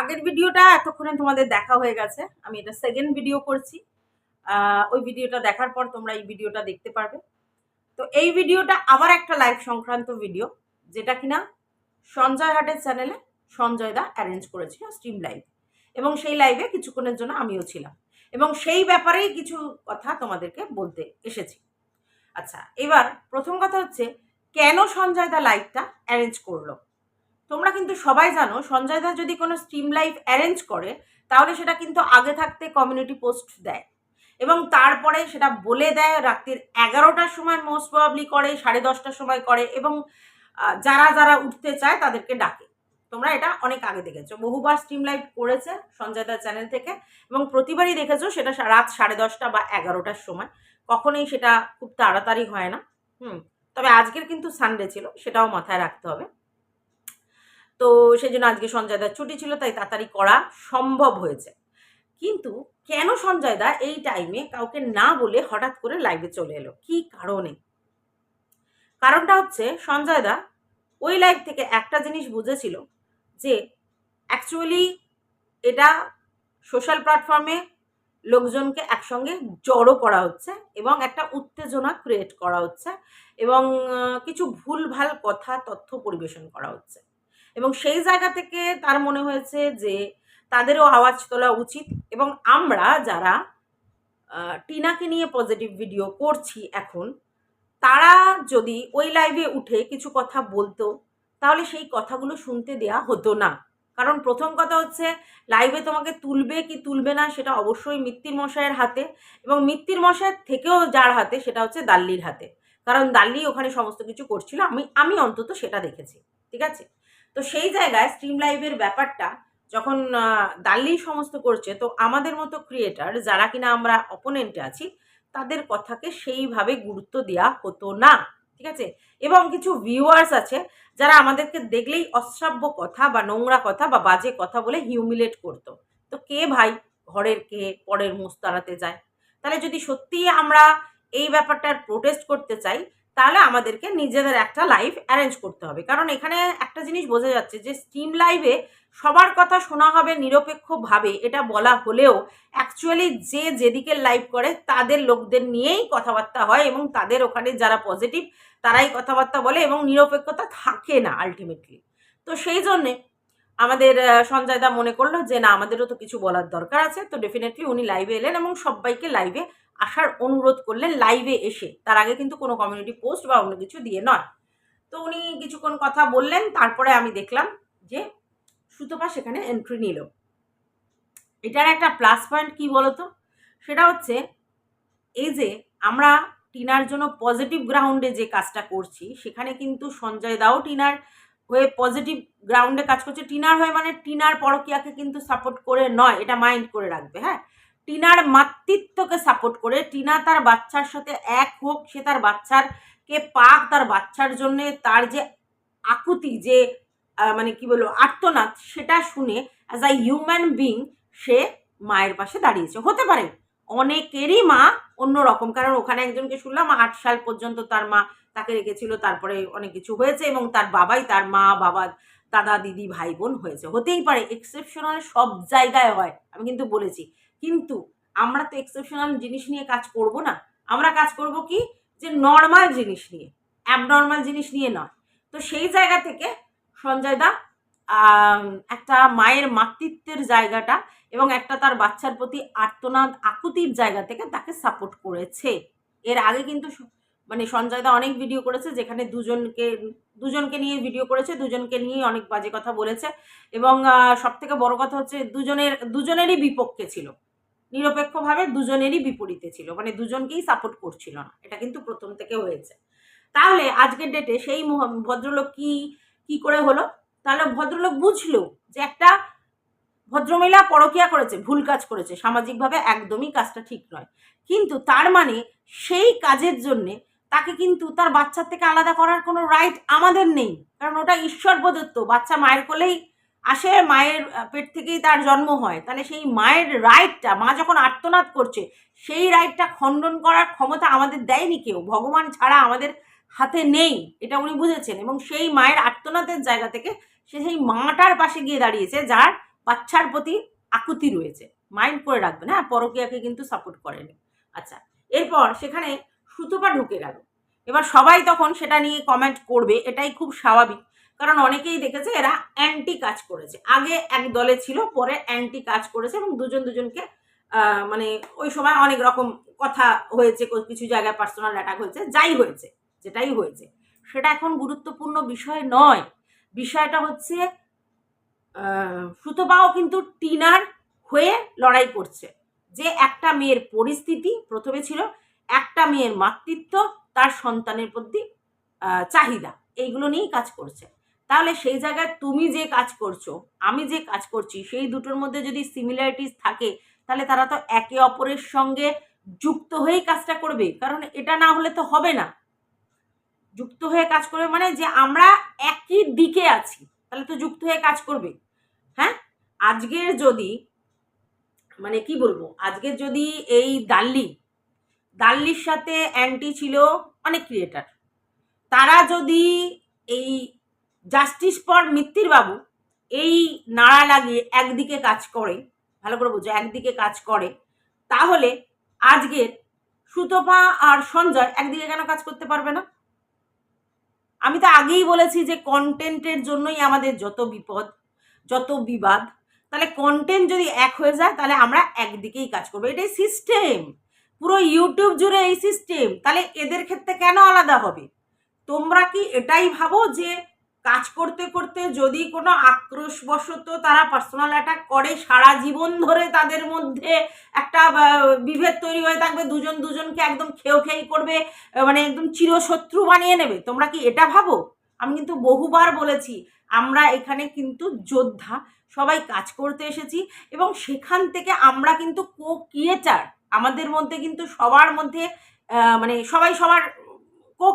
আগের ভিডিওটা এতক্ষণে তোমাদের দেখা হয়ে গেছে। আমি এটা সেকেন্ড ভিডিও করছি। ওই ভিডিওটা দেখার পর তোমরা এই ভিডিওটা দেখতে পারবে। তো এই ভিডিওটা আবার একটা লাইভ সংক্রান্ত ভিডিও যেটা কিনা সঞ্জয় হাটের চ্যানেলে সঞ্জয় দা অ্যারেঞ্জ করেছিল স্ট্রিম লাইভ এবং সেই লাইভে কিছুক্ষণের জন্য আমিও ছিলাম। এবং সেই ব্যাপারেই কিছু কথা তোমাদেরকে বলতে এসেছি। আচ্ছা এবার প্রথম কথা হচ্ছে, কেন সঞ্জয় দা লাইভটা অ্যারেঞ্জ করল? তোমরা কিন্তু সবাই জানো, সঞ্জয় দা যদি কোনো স্ট্রিম লাইভ অ্যারেঞ্জ করে, তাহলে সেটা কিন্তু আগে থাকতে কমিউনিটি পোস্ট দেয়। এবং তারপরে সেটা বলে দেয়, রাত্রির এগারোটার সময় মোস্ট প্রবাবলি করে, সাড়ে দশটার সময় করে, এবং যারা যারা উঠতে চায় তাদেরকে ডাকে। তোমরা এটা অনেক আগে দেখেছ। বহুবার স্ট্রিম লাইভ করেছে সঞ্জয় দার চ্যানেল থেকে, এবং প্রতিবারই দেখেছ সেটা রাত সাড়ে দশটা বা এগারোটার সময়। কখনোই সেটা খুব তাড়াতাড়ি হয় না। হুম, তবে আজকের কিন্তু সানডে ছিল, সেটাও মাথায় রাখতে হবে। তো সেই জন্য আজকে সঞ্জয় দার ছুটি ছিল, তাই তাড়াতাড়ি করা সম্ভব হয়েছে। কিন্তু কেন সঞ্জয় দা এই টাইমে কাউকে না বলে হঠাৎ করে লাইভে চলে এলো? কি কারণে? কারণটা হচ্ছে সঞ্জয় দা ওই লাইভ থেকে একটা জিনিস বুঝেছিল যে অ্যাকচুয়ালি এটা সোশ্যাল প্ল্যাটফর্মে লোকজনকে একসঙ্গে জড়ো করা হচ্ছে এবং একটা উত্তেজনা ক্রিয়েট করা হচ্ছে এবং কিছু ভুলভাল কথা, তথ্য পরিবেশন করা হচ্ছে। এবং সেই জায়গা থেকে তার মনে হয়েছে যে তাদেরও আওয়াজ তোলা উচিত এবং আমরা যারা টিনাকে নিয়ে পজিটিভ ভিডিও করছি এখন, তারা যদি ওই লাইভে উঠে কিছু কথা বলতো, তাহলে সেই কথাগুলো শুনতে দেয়া হতো না। কারণ প্রথম কথা হচ্ছে লাইভে তোমাকে তুলবে কি তুলবে না সেটা অবশ্যই মিত্তির মশাইয়ের হাতে এবং মিত্তির মশাইয়ের থেকেও যার হাতে সেটা হচ্ছে দাল্লির হাতে। কারণ দাল্লি ওখানে সমস্ত কিছু করছিল, আমি আমি অন্তত সেটা দেখেছি। ঠিক আছে? তো সেই জায়গায় স্ট্রিম লাইভের ব্যাপারটা যখন আহ, সমস্ত করছে তো আমাদের মতো ক্রিয়েটার যারা কিনা আমরা অপোনেন্টে আছি তাদের কথাকে সেইভাবে গুরুত্ব দেওয়া হতো না ঠিক আছে? এবং কিছু ভিউয়ার্স আছে যারা আমাদেরকে দেখলেই অশ্রাব্য কথা বা নোংরা কথা বা বাজে কথা বলে হিউমিলেট করতো। তো কে ভাই? ঘরের কে? পরের মুস্তারাতে যায়। তাহলে যদি সত্যিই আমরা এই ব্যাপারটার প্রোটেস্ট করতে চাই তাহলে আমাদেরকে নিজেদের একটা লাইভ অ্যারেঞ্জ করতে হবে। কারণ এখানে একটা জিনিস বোঝা যাচ্ছে যে স্ট্রিম লাইভে সবার কথা শোনা হবে নিরপেক্ষভাবে। এটা বলা হলেও অ্যাকচুয়ালি যে যেদিকে লাইভ করে, তাদের লোকদের নিয়েই কথাবার্তা হয় এবং তাদের ওখানে যারা পজিটিভ তারাই কথাবার্তা বলে এবং নিরপেক্ষতা থাকে না আলটিমেটলি তো সেই জন্যে আমাদের আহ, সঞ্জয় দা মনে করল যে না আমাদেরও তো কিছু বলার দরকার আছে। তো ডেফিনেটলি উনি লাইভে এলেন এবং সবাইকে লাইভে আসার অনুরোধ করলেন লাইভে এসে। তার আগে কিন্তু কোনো কমিউনিটি পোস্ট বা অন্য কিছু দিয়ে নয়। তো উনি কিছুক্ষণ কথা বললেন তারপরে আমি দেখলাম যে সুতপা সেখানে এন্ট্রি নিল। এটার একটা প্লাস পয়েন্ট কি বলতো? সেটা হচ্ছে এই যে আমরা টিনার জন্য পজিটিভ গ্রাউন্ডে যে কাজটা করছি সেখানে কিন্তু সঞ্জয় দাও টিনার হয়ে পজিটিভ গ্রাউন্ডে কাজ করছে। টিনার হয়ে মানে টিনার পরকিয়াকে কিন্তু সাপোর্ট করে নয়, এটা মাইন্ড করে রাখবে হ্যাঁ? টিনার মাতৃত্বকে সাপোর্ট করে, টিনা তার বাচ্চার সাথে এক হোক, সে তার বাচ্চার কে পাক, তার বাচ্চার জন্য তার যে আকুতি, যে মানে কি বলব, আর্তনাদ, সেটা শুনে অ্যাজ আ হিউম্যান বিং সে মায়ের পাশে দাঁড়িয়েছে। হতে পারে, অনেকেরই মা অন্য রকম কারণ ওখানে একজনকে শুনলাম আট সাল পর্যন্ত তার মা তাকে রেখেছিল, তারপরে অনেক কিছু হয়েছে এবং তার বাবাই, তার মা, বাবা, দাদা, দিদি ভাই বোন হয়েছে। হতেই পারে এক্সেপশনাল সব জায়গায় হয়, আমি কিন্তু বলেছি। কিন্তু আমরা তো এক্সেপশনাল জিনিস নিয়ে কাজ করব না। আমরা কাজ করব কি? যে নর্মাল জিনিস নিয়ে অ্যাবনর্মাল জিনিস নিয়ে নয়। তো সেই জায়গা থেকে সঞ্জয় দা একটা মায়ের মাতৃত্বের জায়গাটা এবং একটা তার বাচ্চার প্রতি আর্তনাদ, আকুতির জায়গা থেকে তাকে সাপোর্ট করেছে। এর আগে কিন্তু মানে সঞ্জয় দা অনেক ভিডিও করেছে যেখানে দুজনকে দুজনকে নিয়ে ভিডিও করেছে, দুজনকে নিয়ে অনেক বাজে কথা বলেছে এবং সব থেকে বড় কথা হচ্ছে দুজনের, দুজনেরই বিপক্ষে ছিল। নিরপেক্ষভাবে দুজনেরই বিপরীতে ছিল মানে দুজনকেই সাপোর্ট করছিল না। এটা কিন্তু প্রথম থেকে হয়েছে। তাহলে আজকের ডেটে সেই ভদ্রলোক কি কি করে হলো? তাহলে ভদ্রলোক বুঝলো যে একটা ভদ্রমহিলা পরকিয়া করেছে, ভুল কাজ করেছে, সামাজিকভাবে একদমই কাজটা ঠিক নয়। কিন্তু তার মানে সেই কাজের জন্যে তাকে কিন্তু তার বাচ্চার থেকে আলাদা করার কোনো রাইট আমাদের নেই। কারণ ওটা ঈশ্বর প্রদত্ত। বাচ্চা মায়ের কোলেই আসে, মায়ের পেট থেকেই তার জন্ম হয়। তাহলে সেই মায়ের রাইটটা মা যখন আর্তনাদ করছে, সেই রাইটটা খণ্ডন করার ক্ষমতা আমাদের দেয়নি কেউ। ভগবান ছাড়া আমাদের হাতে নেই, এটা উনি বুঝেছেন। এবং সেই মায়ের আর্তনাদের জায়গা থেকে সে সেই মাটার পাশে গিয়ে দাঁড়িয়েছে, যার বাচ্চার প্রতি আকুতি রয়েছে। মাইন্ড করে রাখবেন। হ্যাঁ পরকিয়াকে কিন্তু সাপোর্ট করেনি। আচ্ছা এরপর সেখানে সুতপা ঢুকে গেল। এবার সবাই তখন সেটা নিয়ে কমেন্ট করবে, এটাই খুব স্বাভাবিক। কারণ অনেকেই দেখেছে এরা অ্যান্টি কাজ করেছে। আগে এক দলে ছিল, পরে অ্যান্টি কাজ করেছে এবং দুজন দুজনকে মানে ওই সময় অনেক রকম কথা হয়েছে কিছু জায়গায় পার্সোনাল অ্যাটাক হয়েছে, যাই হয়েছে, যেটাই হয়েছে। সেটা এখন গুরুত্বপূর্ণ বিষয় নয়। বিষয়টা হচ্ছে সুতপাও কিন্তু টিনার হয়ে লড়াই করছে। যে একটা মেয়ের পরিস্থিতি প্রথমে ছিল একটা মেয়ের মাতৃত্ব, তার সন্তানের প্রতি চাহিদা, এইগুলো নিয়েই কাজ করছে। তাহলে সেই জায়গায় তুমি যে কাজ করছ, আমি যে কাজ করছি, সেই দুটোর মধ্যে যদি সিমিলারিটিস থাকে, তাহলে তারা তো একে অপরের সঙ্গে যুক্ত হয়েই কাজটা করবে। কারণ এটা না হলে তো হবে না। যুক্ত হয়ে কাজ করবে মানে যে আমরা একই দিকে আছি, তাহলে তো যুক্ত হয়ে কাজ করবে। হ্যাঁ? আজকের যদি মানে কি বলব, আজকের যদি এই দাল্লি দাল্লির সাথে অ্যান্টি ছিল অনেক ক্রিয়েটার তারা যদি এই জাস্টিস ফর মিত্তির বাবু এই নাড়া লাগিয়ে একদিকে কাজ করে, ভালো করে বোঝো, একদিকে কাজ করে, তাহলে আজকের সুতপা আর সঞ্জয় একদিকে কেন কাজ করতে পারবে না? আমি তো আগেই বলেছি যে কন্টেন্টের জন্যই আমাদের যত বিপদ, যত বিবাদ, তাহলে কন্টেন্ট যদি এক হয়ে যায়, তাহলে আমরা একদিকেই কাজ করব। এটাই সিস্টেম পুরো ইউটিউব জুড়ে এই সিস্টেম তাহলে এদের ক্ষেত্রে কেন আলাদা হবে? তোমরা কি এটাই ভাবো যে কাজ করতে করতে যদি কোনো আক্রোশবশত তারা পার্সোনাল অ্যাটাক করে, সারা জীবন ধরে তাদের মধ্যে একটা বিভেদ তৈরি হয়ে থাকবে, দুজন দুজনকে একদম খেয়েও খেয়ে করবে মানে একদম চিরশত্রু বানিয়ে নেবে? তোমরা কি এটা ভাবো? আমি কিন্তু বহুবার বলেছি, আমরা এখানে কিন্তু যোদ্ধা, সবাই কাজ করতে এসেছি এবং সেখান থেকে আমরা কিন্তু কো ক্রিয়েটার আমাদের মধ্যে কিন্তু সবার মধ্যে মানে সবাই সবার কো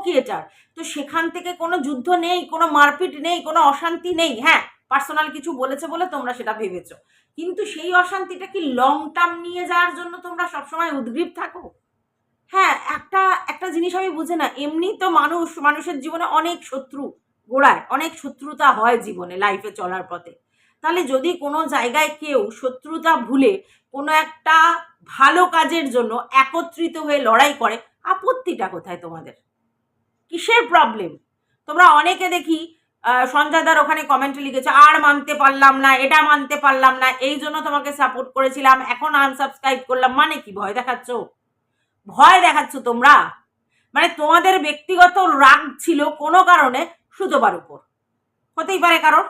তো সেখান থেকে কোনো যুদ্ধ নেই, কোনো মারপিট নেই, কোনো অশান্তি নেই। হ্যাঁ পার্সোনাল কিছু বলেছে বলে তোমরা সেটা ভেবেছো। কিন্তু সেই অশান্তিটা কি লং টার্ম নিয়ে যাওয়ার জন্য তোমরা সবসময় উদ্গ্রীব থাকো? হ্যাঁ একটা একটা জিনিস আমি বুঝে না। এমনি তো মানুষ, মানুষের জীবনে অনেক শত্রু গোড়ায়, অনেক শত্রুতা হয় জীবনে লাইফে চলার পথে। তাহলে যদি কোনো জায়গায় কেউ শত্রুতা ভুলে কোনো একটা ভালো কাজের জন্য একত্রিত হয়ে লড়াই করে, আপত্তিটা কোথায় তোমাদের? কিসের প্রবলেম তোমরা অনেকে দেখি সঞ্জয়দার ওখানে কমেন্টে লিখেছে, আর মানতে পারলাম না, এটা মানতে পারলাম না, এই জন্য তোমাকে সাপোর্ট করেছিলাম, এখন আনসাবস্ক্রাইব করলাম। মানে কি? ভয় দেখাচ্ছ? ভয় দেখাচ্ছ তোমরা? মানে তোমাদের ব্যক্তিগত রাগ ছিল কোনো কারণে সুতোবার উপর। হতেই পারে কারণ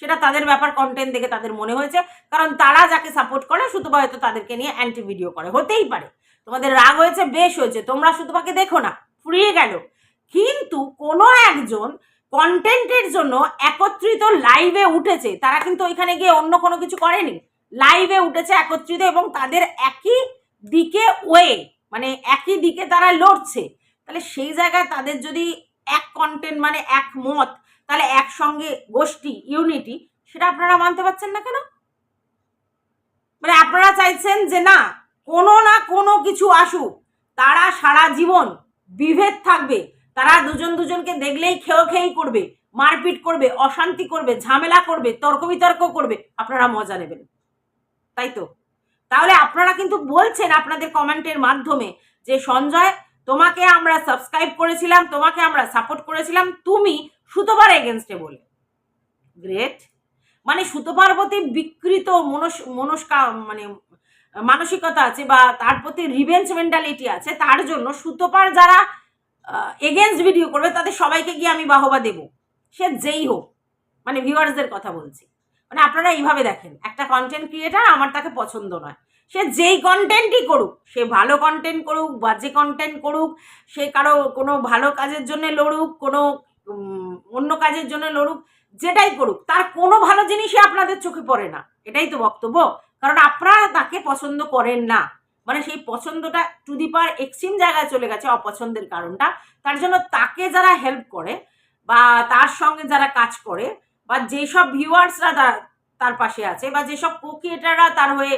সেটা তাদের ব্যাপার কন্টেন্ট দেখে তাদের মনে হয়েছে। কারণ তারা যাকে সাপোর্ট করে সুতোবা হয়তো তাদেরকে নিয়ে অ্যান্টি ভিডিও করে। হতেই পারে। তোমাদের রাগ হয়েছে, বেশ হয়েছে। তোমরা সুতোপাকে দেখো না, ফুরিয়ে গেল। কিন্তু কোনো একজন কন্টেন্টের জন্য একত্রিত লাইভে উঠেছে। তারা কিন্তু ওইখানে গিয়ে অন্য কোনো কিছু করেনি। লাইভে উঠেছে একত্রিত এবং তাদের একই দিকে ওয়ে মানে একই দিকে তারা লড়ছে। তাহলে সেই জায়গায় তাদের যদি এক কন্টেন্ট মানে এক মত তাহলে একসঙ্গে গোষ্ঠী ইউনিটি সেটা আপনারা মানতে পারছেন না কেন? মানে আপনারা চাইছেন যে না, কোনো না কোনো কিছু আসুক, তারা সারা জীবন বিভেদ থাকবে, তারা দুজন দুজনকে দেখলেই খেয়ে খেয়েই করবে, মারপিট করবে, অশান্তি করবে, ঝামেলা করবে, তর্ক বিতর্ক করবে, আপনারা মজা নেবেন। তাই তো? তাহলে আপনারা কিন্তু বলছেন আপনাদের কমেন্টের মাধ্যমে যে, সঞ্জয়, তোমাকে আমরা সাবস্ক্রাইব করেছিলাম, তোমাকে আমরা সাপোর্ট করেছিলাম, তুমি সুতোবার এগেনস্টে বলে। গ্রেট মানে সুতোবার প্রতি বিকৃত মনস, মনস্কা মানে মানসিকতা আছে বা তার প্রতি রিভেঞ্জ মেন্টালিটি আছে, তার জন্য সুতোপার যারা এগেনস্ট ভিডিও করবে, তাদের সবাইকে গিয়ে আমি বাহবা দেব। সে যেই হোক মানে ভিউয়ার্সদের কথা বলছি। মানে আপনারা এইভাবে দেখেন, একটা কন্টেন্ট ক্রিয়েটার আমার তাকে পছন্দ নয়। সে যেই কন্টেন্টই করুক, সে ভালো কন্টেন্ট করুক বাজে কন্টেন্ট করুক, সে কারও কোনো ভালো কাজের জন্য লড়ুক, কোনো অন্য কাজের জন্য লড়ুক, যেটাই করুক, তার কোনো ভালো জিনিসই আপনাদের চোখে পড়ে না। এটাই তো বক্তব্য। কারণ আপনারা তাকে পছন্দ করেন না। মানে সেই পছন্দটা টু দি পার এক্সট্রিম জায়গায় চলে গেছে অপছন্দের কারণটা। তার জন্য তাকে যারা হেল্প করে বা তার সঙ্গে যারা কাজ করে বা যেসব ভিউয়ার্সরা তার পাশে আছে বা যেসব কোক্রিয়েটাররা তার হয়ে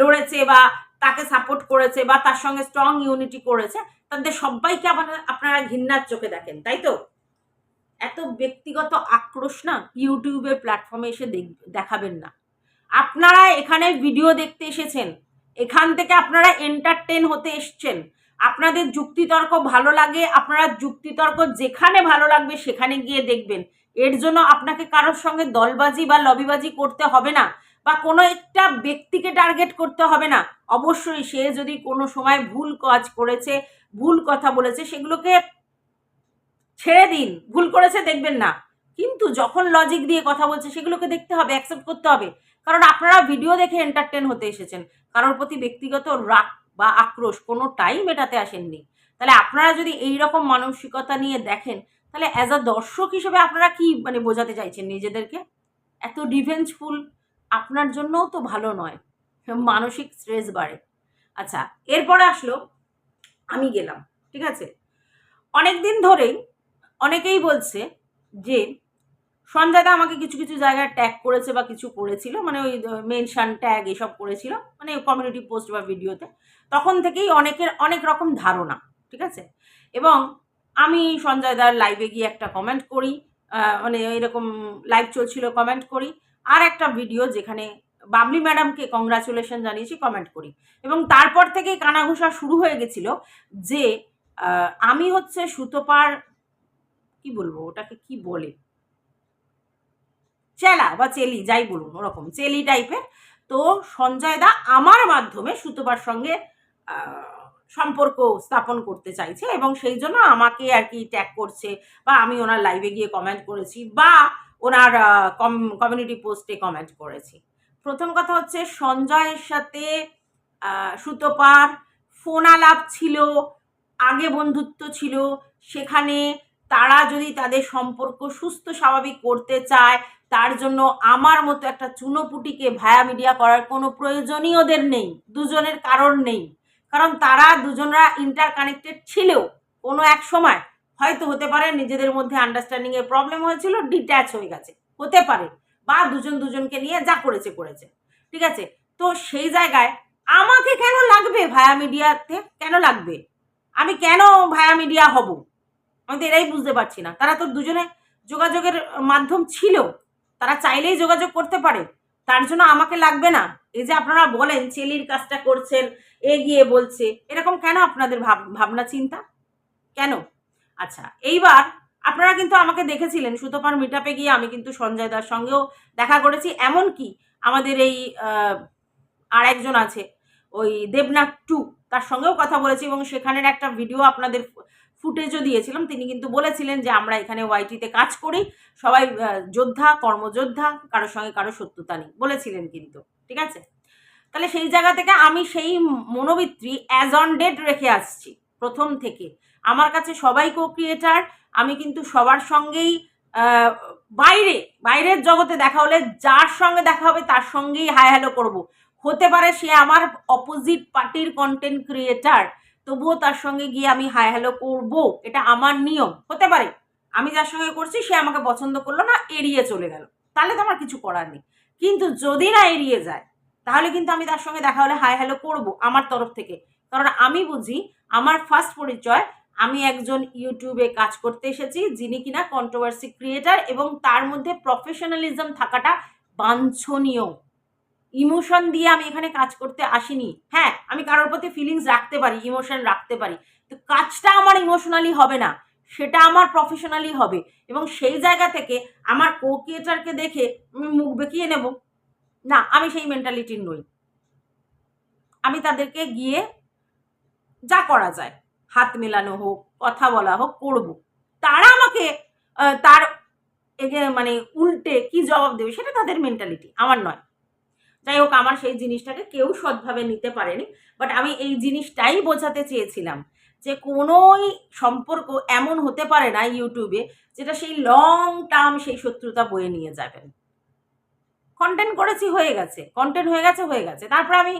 লড়েছে বা তাকে সাপোর্ট করেছে বা তার সঙ্গে স্ট্রং ইউনিটি করেছে, তাদের সবাইকে আপনারা ঘৃণার চোখে দেখেন, তাই তো? এত ব্যক্তিগত আক্রোশ না ইউটিউবের প্ল্যাটফর্মে এসে দেখ- দেখাবেন না। আপনারা এখানে ভিডিও দেখতে এসেছেন, এখান থেকে আপনারা এন্টারটেন হতে এসছেন। আপনাদের যুক্তিতর্ক ভালো লাগে, আপনারা যুক্তিতর্ক যেখানে ভালো লাগবে সেখানে গিয়ে দেখবেন। এর জন্য আপনাকে কারোর সঙ্গে দলবাজি বা লবিবাজি করতে হবে না বা কোনো একটা ব্যক্তিকে টার্গেট করতে হবে না। অবশ্যই সে যদি কোনো সময় ভুল কাজ করেছে, ভুল কথা বলেছে, সেগুলোকে ছেড়ে দিন, ভুল করেছে দেখবেন না। কিন্তু যখন লজিক দিয়ে কথা বলছে, সেগুলোকে দেখতে হবে অ্যাকসেপ্ট করতে হবে। কারণ আপনারা ভিডিও দেখে এন্টারটেন হতে এসেছেন। কারোর প্রতি ব্যক্তিগত রাগ বা আক্রোশ কোনোটাই মেটাতে আসেননি। তাহলে আপনারা যদি এই রকম মানসিকতা নিয়ে দেখেন, তাহলে অ্যাজ আ দর্শক হিসেবে আপনারা কি মানে বোঝাতে চাইছেন নিজেদেরকে? এত ডিফেন্সফুল আপনার জন্যও তো ভালো নয়। মানসিক স্ট্রেস বাড়ে। আচ্ছা এরপরে আসলো, আমি গেলাম, ঠিক আছে? অনেক দিন ধরেই অনেকেই বলছে যে সঞ্জয়দা আমাকে কিছু কিছু জায়গায় ট্যাগ করেছে বা কিছু করেছিল মানে ওই মেনশান ট্যাগ এসব করেছিল মানে কমিউনিটি পোস্ট বা ভিডিওতে তখন থেকেই অনেকের অনেক রকম ধারণা, ঠিক আছে? এবং আমি সঞ্জয়দার লাইভে গিয়ে একটা কমেন্ট করি মানে এরকম লাইভ চলছিল কমেন্ট করি, আর একটা ভিডিও যেখানে বাবলি ম্যাডামকে কংগ্রাচুলেশন জানিয়েছি কমেন্ট করি। এবং তারপর থেকেই কানাঘুষা শুরু হয়ে গেছিল যে আমি হচ্ছে সুতোপার কি বলব? ওটাকে কি বলে? চেলা বা চেলি, যাই বলুন, ওরকম, চেলি টাইপের। তো সঞ্জয় দা আমার মাধ্যমে সুতোপার সঙ্গে সম্পর্ক স্থাপন করতে চাইছে এবং সেই জন্য আমাকে আর কি ট্যাগ করছে বা আমি ওনার লাইভে গিয়ে কমেন্ট করেছি বা ওনার কমিউনিটি পোস্টে কমেন্ট করেছি। প্রথম কথা হচ্ছে সঞ্জয়ের সাথে সুতোপার ফোন আলাপ ছিল, আগে বন্ধুত্ব ছিল, সেখানে তারা যদি তাদের সম্পর্ক সুস্থ, স্বাভাবিক করতে চায়, তার জন্য আমার মতো একটা চুনোপুটিকে ভায়া মিডিয়া করার কোনো প্রয়োজনই ওদের নেই, দুজনের কারণ নেই। কারণ তারা দুজনরা ইন্টার কানেক্টেড ছিলেও কোনো এক সময় হয়তো হতে পারে নিজেদের মধ্যে আন্ডারস্ট্যান্ডিং এর প্রবলেম হয়েছিল ডিট্যাচ হয়ে গেছে। হতে পারে বা দুজন দুজনকে নিয়ে যা করেছে করেছে। ঠিক আছে? তো সেই জায়গায় আমাকে কেন লাগবে ভায়া মিডিয়াতে কেন লাগবে? আমি কেন ভায়া মিডিয়া হব? আমি তো এটাই বুঝতে পারছি না। তারা তো দুজনে যোগাযোগের মাধ্যম ছিল। তারা চাইলেই যোগাযোগ করতে পারে। তার জন্য আমাকে লাগবে না। এই যে আপনারা বলেন, চেলির কাজটা করছেন এগিয়ে বলছে, এরকম কেন আপনাদের ভাব, ভাবনা চিন্তা? কেন? আচ্ছা এইবার আপনারা কিন্তু আমাকে দেখেছিলেন, সুতোপার মিটাপে গিয়ে আমি কিন্তু সঞ্জয় দার সঙ্গেও দেখা করেছি। এমন কি আমাদের এই আর একজন আছে, ওই দেবনাথ টু, তার সঙ্গেও কথা বলেছি এবং সেখানের একটা ভিডিও আপনাদের ফুটেজও দিয়েছিলাম। তিনি কিন্তু বলেছিলেন যে, আমরা এখানে ওয়াইটিতে কাজ করি। সবাই যোদ্ধা, কর্মযোদ্ধা, কারোর সঙ্গে কারও শত্রুতা নেই। বলেছিলেন কিন্তু। ঠিক আছে? তাহলে সেই জায়গা থেকে আমি সেই মনোবৃত্তি অ্যাজ অন ডেট রেখে আসছি, প্রথম থেকে। আমার কাছে সবাই কো ক্রিয়েটার আমি কিন্তু সবার সঙ্গেই বাইরে, বাইরের জগতে দেখা হলে যার সঙ্গে দেখা হবে তার সঙ্গেই হাই হ্যালো করব। হতে পারে সে আমার অপোজিট পার্টির কন্টেন্ট ক্রিয়েটার তবুও তার সঙ্গে গিয়ে আমি হাই হ্যালো করব, এটা আমার নিয়ম। হতে পারে, আমি যার সঙ্গে করছি, সে আমাকে পছন্দ করল না, এড়িয়ে চলে গেল। তাহলে তো আমার কিছু করার নেই। কিন্তু যদি না এড়িয়ে যায়, তাহলে কিন্তু আমি তার সঙ্গে দেখা হলে হাই হ্যালো করব আমার তরফ থেকে। কারণ আমি বুঝি, আমার ফার্স্ট পরিচয়, আমি একজন ইউটিউবে কাজ করতে এসেছি, যিনি কিনা কন্ট্রোভার্সি ক্রিয়েটার এবং তার মধ্যে প্রফেশনালিজম থাকাটা বাঞ্ছনীয়। ইমোশন দিয়ে আমি এখানে কাজ করতে আসিনি। হ্যাঁ আমি কারোর প্রতি ফিলিংস রাখতে পারি ইমোশন রাখতে পারি। তো কাজটা আমার ইমোশনালি হবে না, সেটা আমার প্রফেশনালি হবে। এবং সেই জায়গা থেকে আমার কো ক্রিয়েটারকে দেখে আমি মুখ বেঁকিয়ে নেব, না, আমি সেই মেন্টালিটির নই। আমি তাদেরকে গিয়ে যা করা যায়, হাত মেলানো হোক, কথা বলা হোক, করব। তারা আমাকে তার মানে উল্টে কি জবাব দেবে সেটা তাদের মেন্টালিটি আমার নয়। যাই হোক, আমার সেই জিনিসটাকে কেউ সৎভাবে নিতে পারেনি। বাট আমি এই জিনিসটাই বোঝাতে চেয়েছিলাম যে কোনোই সম্পর্ক এমন হতে পারে না ইউটিউবে যেটা সেই লং টার্ম সেই শত্রুতা বয়ে নিয়ে যাবেন কন্টেন্ট করেছি হয়ে গেছে কন্টেন্ট হয়ে গেছে হয়ে গেছে। তারপর আমি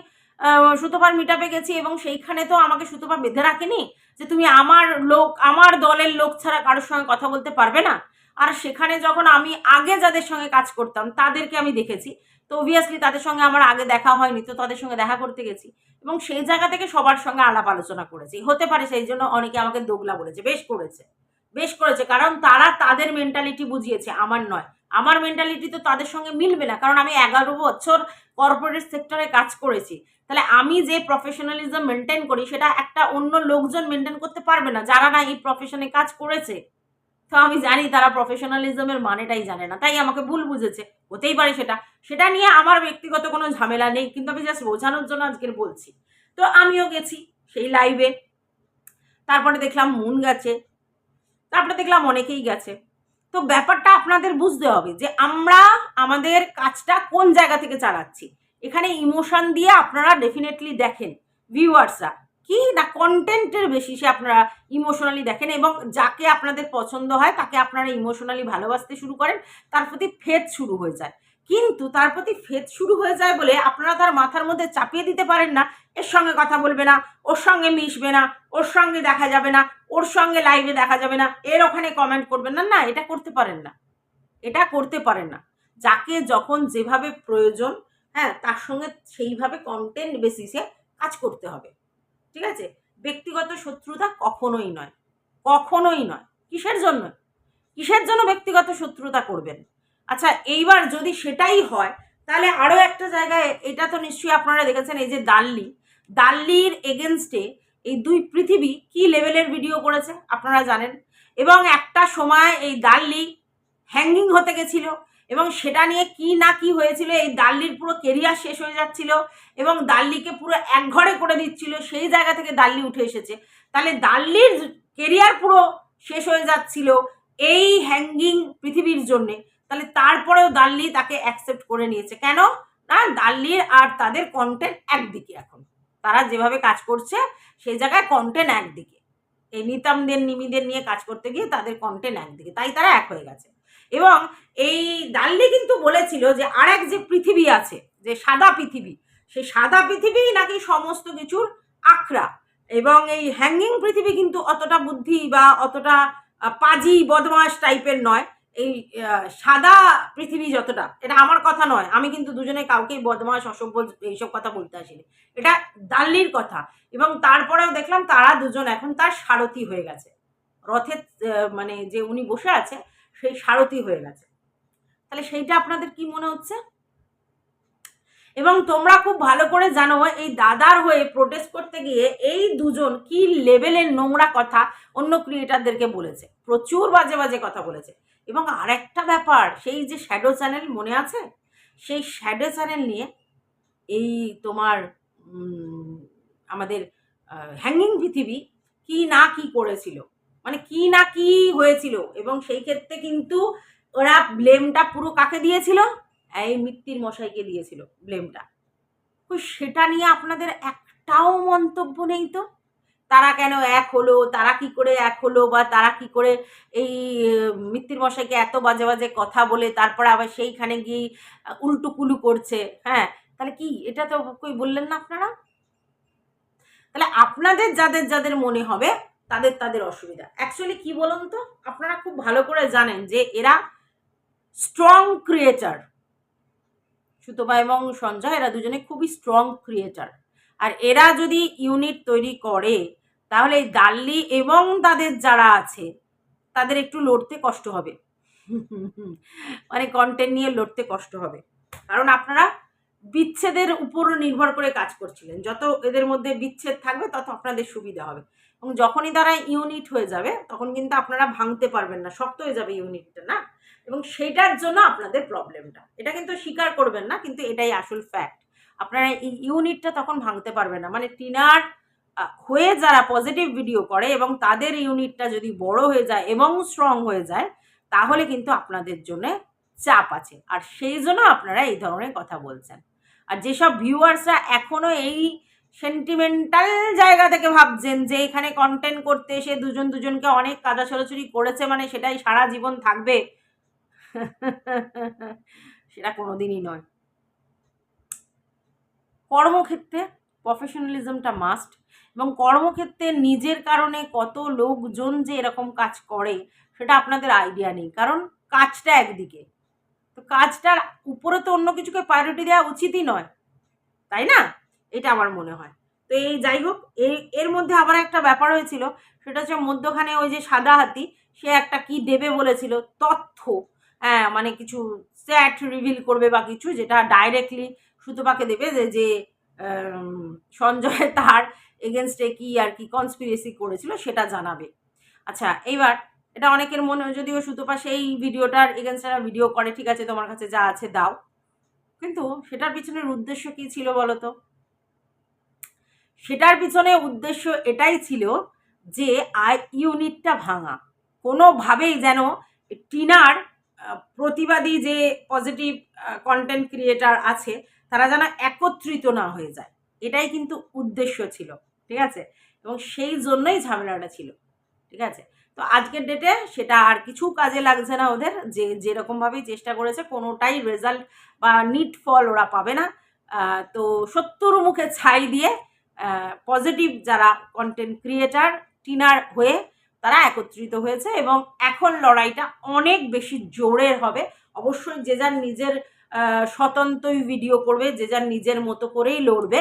সুতোপার মিটাপে গেছি এবং সেইখানে তো আমাকে সুতোপা বেঁধে রাখেনি যে তুমি আমার লোক, আমার দলের লোক ছাড়া কারোর সঙ্গে কথা বলতে পারবে না। আর সেখানে যখন আমি আগে যাদের সঙ্গে কাজ করতাম, তাদেরকে আমি দেখেছি তো অবভিয়াসলি তাদের সঙ্গে আমার আগে দেখা হয়নি, তো তাদের সঙ্গে দেখা করতে গেছি। এবং সেই জায়গা থেকে সবার সঙ্গে আলাপ আলোচনা করেছি। হতে পারে সেই জন্য অনেকে আমাকে দোগলা বলেছে। বেশ করেছে। বেশ করেছে। কারণ তারা তাদের মেন্টালিটি বুঝিয়েছে, আমার নয়। আমার মেন্টালিটি তো তাদের সঙ্গে মিলবে না। কারণ আমি এগারো বছর কর্পোরেট সেক্টরে কাজ করেছি। তাহলে আমি যে প্রফেশনালিজম মেনটেন করি, সেটা একটা অন্য লোকজন মেনটেন করতে পারবে না, যারা না এই প্রফেশনে কাজ করেছে। তো আমি জানি তারা প্রফেশনালিজমের মানেটাই জানে না, তাই আমাকে ভুল বুঝেছে, হতেই পারে সেটা। সেটা নিয়ে আমার ব্যক্তিগত কোনো ঝামেলা নেই, কিন্তু আমি জাস্ট বোঝানোর জন্য আজকের বলছি। তো আমিও গেছি সেই লাইভে তারপরে দেখলাম মুন গেছে, তারপরে দেখলাম অনেকেই গেছে। তো ব্যাপারটা আপনাদের বুঝতে হবে যে আমরা আমাদের কাজটা কোন জায়গা থেকে চালাচ্ছি। এখানে ইমোশন দিয়ে আপনারা ডেফিনেটলি দেখেন ভিউয়ার্সরা কি না কন্টেন্টের বেশি সে আপনারা ইমোশনালি দেখেন এবং যাকে আপনাদের পছন্দ হয় তাকে আপনারা ইমোশনালি ভালোবাসতে শুরু করেন, তার প্রতি ফেদ শুরু হয়ে যায়। কিন্তু তার প্রতি ফেদ শুরু হয়ে যায় বলে আপনারা তার মাথার মধ্যে চাপিয়ে দিতে পারেন না, এর সঙ্গে কথা বলবে না, ওর সঙ্গে মিশবে না, ওর সঙ্গে দেখা যাবে না, ওর সঙ্গে লাইভে দেখা যাবে না, এর ওখানে কমেন্ট করবেন না না, এটা করতে পারেন না। এটা করতে পারেন না। যাকে যখন যেভাবে প্রয়োজন হ্যাঁ তার সঙ্গে সেইভাবে কন্টেন্ট বেসিসে কাজ করতে হবে। ঠিক আছে? ব্যক্তিগত শত্রুতা কখনোই নয়। কখনোই নয়। কিসের জন্য? কিসের জন্য ব্যক্তিগত শত্রুতা করবেন? আচ্ছা এইবার যদি সেটাই হয়, তাহলে আরও একটা জায়গায়, এটা তো নিশ্চয়ই আপনারা দেখেছেন, এই যে দাল্লি। দাল্লির এগেনস্টে এই দুই পৃথিবী কি লেভেলের ভিডিও করেছে, আপনারা জানেন? এবং একটা সময় এই দাল্লি হ্যাঙ্গিং হতে গেছিল। এবং সেটা নিয়ে কি না কি হয়েছিল, এই দাল্লির পুরো কেরিয়ার শেষ হয়ে যাচ্ছিল এবং দাল্লিকে পুরো একঘরে করে দিচ্ছিল, সেই জায়গা থেকে দাল্লি উঠে এসেছে। তাহলে দাল্লির কেরিয়ার পুরো শেষ হয়ে যাচ্ছিল এই হ্যাঙ্গিং পৃথিবীর জন্যে। তাহলে তারপরেও দাল্লি তাকে অ্যাকসেপ্ট করে নিয়েছে। কেন? না দাল্লির আর তাদের কন্টেন্ট একদিকে এখন। তারা যেভাবে কাজ করছে, সেই জায়গায় কন্টেন্ট একদিকে। এই নিতামদের, নিমিদের নিয়ে কাজ করতে গিয়ে তাদের কন্টেন্ট একদিকে। তাই তারা এক হয়ে গেছে। এবং এই দাল্লি কিন্তু বলেছিল যে আর এক যে পৃথিবী আছে, যে সাদা পৃথিবী, সেই সাদা পৃথিবী নাকি সমস্ত কিছুর আখড়া এবং এই হ্যাঙ্গিং পৃথিবী কিন্তু অতটা বুদ্ধি বা অতটা পাজি বদমাস টাইপের নয়। এই সাদা পৃথিবী যতটা, এটা আমার কথা নয়, আমি কিন্তু দুজনে কাউকেই বদমাস অসভ্য এইসব কথা বলতে আসিনি। এটা দাল্লির কথা এবং তারপরেও দেখলাম তারা দুজন এখন তার সারথি হয়ে গেছে। রথের মানে যে উনি বসে আছে সেই সারথি হয়ে গেছে। তাহলে সেইটা আপনাদের কি মনে হচ্ছে? এবং তোমরা খুব ভালো করে জানো, এই দাদার হয়ে প্রোটেস্ট করতে গিয়ে এই দুজন কি লেভেলের নোংরা কথা অন্য ক্রিয়েটারদেরকে বলেছে। প্রচুর বাজে বাজে কথা বলেছে। এবং আরেকটা ব্যাপার, সেই যে শ্যাডো চ্যানেল মনে আছে? সেই শ্যাডো চ্যানেল নিয়ে এই তোমার আমাদের হ্যাঙ্গিং পৃথিবী কি না কি করেছিল। মানে কি না কি হয়েছিল? এবং সেই ক্ষেত্রে কিন্তু ওরা ব্লেমটা পুরো কাকে দিয়েছিল? এই মৃত্যুর মশাইকে দিয়েছিল ব্লেমটা সেটা নিয়ে আপনাদের একটাও মন্তব্য নেই তো? তারা কেন এক হলো? তারা কি করে এক হলো? বা তারা কি করে এই মৃত্যুর মশাইকে এত বাজে বাজে কথা বলে, তারপরে আবার সেইখানে গিয়ে উল্টো কুলু করছে? হ্যাঁ তাহলে কি এটা তো কই বললেন না আপনারা? তাহলে আপনাদের যাদের যাদের মনে হবে তাদের তাদের অসুবিধা। অ্যাকচুয়ালি কি বলুন তো? আপনারা খুব ভালো করে জানেন যে এরা স্ট্রং ক্রিয়েটার সুতপা এবং সঞ্জয়, এরা দুজনে খুবই স্ট্রং ক্রিয়েটার আর এরা যদি ইউনিট তৈরি করে, তাহলে দাল্লি এবং তাদের যারা আছে, তাদের একটু লড়তে কষ্ট হবে। মানে কন্টেন্ট নিয়ে লড়তে কষ্ট হবে। কারণ আপনারা বিচ্ছেদের উপর নির্ভর করে কাজ করছিলেন। যত এদের মধ্যে বিচ্ছেদ থাকবে, তত আপনাদের সুবিধা হবে। এবং যখনই তারা ইউনিট হয়ে যাবে, তখন কিন্তু আপনারা ভাঙতে পারবেন না, শক্ত হয়ে যাবে ইউনিটটা, না? এবং সেটার জন্য আপনাদের প্রবলেমটা। এটা কিন্তু স্বীকার করবেন না, কিন্তু এটাই আসল ফ্যাক্ট আপনারা এই ইউনিটটা তখন ভাঙতে পারবেন না। মানে টিনার হয়ে যারা পজিটিভ ভিডিও করে এবং তাদের ইউনিটটা যদি বড় হয়ে যায় এবং স্ট্রং হয়ে যায়, তাহলে কিন্তু আপনাদের জন্য চাপ আছে। আর সেই জন্য আপনারা এই ধরনের কথা বলছেন। আর যেসব ভিউয়ার্সরা এখনও এই সেন্টিমেন্টাল জায়গা থেকে ভাবছেন যে এখানে কন্টেন্ট করতে এসে দুজন দুজনকে অনেক কাদা ছড়াছড়ি করেছে মানে সেটাই সারা জীবন থাকবে? সেটা কোনোদিনই নয়। কর্মক্ষেত্রে প্রফেশনালিজমটা মাস্ট এবং কর্মক্ষেত্রে নিজের কারণে কত লোকজন যে এরকম কাজ করে, সেটা আপনাদের আইডিয়া নেই। কারণ কাজটা একদিকে। তো কাজটার উপরে তো অন্য কিছুকে প্রায়োরিটি দেওয়া উচিতই নয়। তাই না? এটা আমার মনে হয়। তো এই যাই হোক এই এর মধ্যে আবার একটা ব্যাপার হয়েছিল, সেটা হচ্ছে মধ্যখানে ওই যে সাদা হাতি, সে একটা কি দেবে বলেছিল, তথ্য। হ্যাঁ মানে কিছু স্যাট রিভিল করবে বা কিছু, যেটা ডাইরেক্টলি সুতপাকে দেবে যে যে সঞ্জয় তার এগেনস্টে কি আর কি কনস্পিরেসি করেছিল, সেটা জানাবে। আচ্ছা এইবার এটা অনেকের মনে হয়, যদিও সুতপা সেই ভিডিওটার এগেনস্টে ভিডিও করে, ঠিক আছে, তোমার কাছে যা আছে দাও। কিন্তু সেটার পিছনের উদ্দেশ্য কি ছিল বলো তো সেটার পিছনে উদ্দেশ্য এটাই ছিল যে, আই, ইউনিটটা ভাঙা। কোনোভাবেই যেন টিনার প্রতিবাদী যে পজিটিভ কন্টেন্ট ক্রিয়েটার আছে, তারা যেন একত্রিত না হয়ে যায়। এটাই কিন্তু উদ্দেশ্য ছিল, ঠিক আছে? এবং সেই জন্যই ঝামেলাটা ছিল, ঠিক আছে? তো আজকের ডেটে সেটা আর কিছু কাজে লাগছে না ওদের। যে যেরকমভাবেই চেষ্টা করেছে, কোনোটাই রেজাল্ট বা নিট ফল ওরা পাবে না। তো সত্তর মুখে ছাই দিয়ে পজিটিভ যারা কন্টেন্ট ক্রিয়েটার টিনার হয়ে তারা একত্রিত হয়েছে এবং এখন লড়াইটা অনেক বেশি জোরের হবে। অবশ্যই যে যার নিজের স্বতন্ত্রই ভিডিও করবে, যে যার নিজের মতো করেই লড়বে।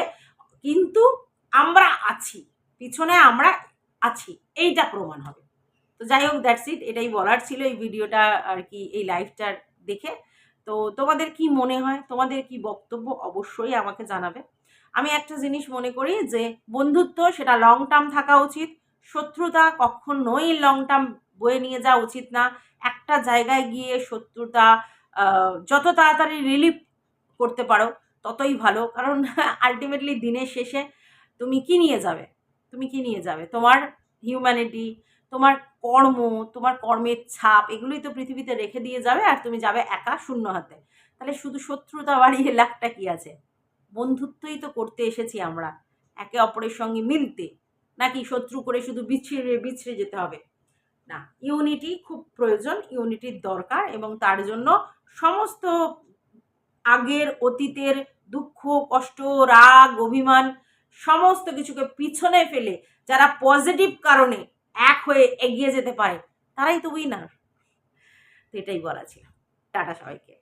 কিন্তু আমরা আছি, পিছনে আমরা আছি, এইটা প্রমাণ হবে। তো যাই হোক দ্যাটস ইট এটাই বলার ছিল এই ভিডিওটা আর কি, এই লাইভটার দেখে। তো তোমাদের কি মনে হয়? তোমাদের কি বক্তব্য? অবশ্যই আমাকে জানাবে। আমি একটা জিনিস মনে করি যে, বন্ধুত্ব, সেটা লং টার্ম থাকা উচিত। শত্রুতা কখনোই লং টার্ম বয়ে নিয়ে যাওয়া উচিত না। একটা জায়গায় গিয়ে শত্রুতা যত তাড়াতাড়ি রিলিফ করতে পারো, ততই ভালো। কারণ আলটিমেটলি দিনের শেষে তুমি কি নিয়ে যাবে? তুমি কি নিয়ে যাবে? তোমার হিউম্যানিটি তোমার কর্ম, তোমার কর্মের ছাপ, এগুলোই তো পৃথিবীতে রেখে দিয়ে যাবে আর তুমি যাবে একা শূন্য হাতে। তাহলে শুধু শত্রুতা বাড়িয়ে লাভটা কি আছে? বন্ধুত্বই তো করতে এসেছি আমরা। একে অপরের সঙ্গে মিলতে। নাকি শত্রু করে শুধু বিছড়ে বিছড়ে যেতে হবে? না, ইউনিটি খুব প্রয়োজন, ইউনিটির দরকার এবং তার জন্য সমস্ত আগের অতীতের দুঃখ, কষ্ট, রাগ, অভিমান, সমস্ত কিছুকে পিছনে ফেলে যারা পজিটিভ কারণে এক হয়ে এগিয়ে যেতে পারে তারাই তো উইনার তো এটাই বলা ছিল। টাটা সবাইকে।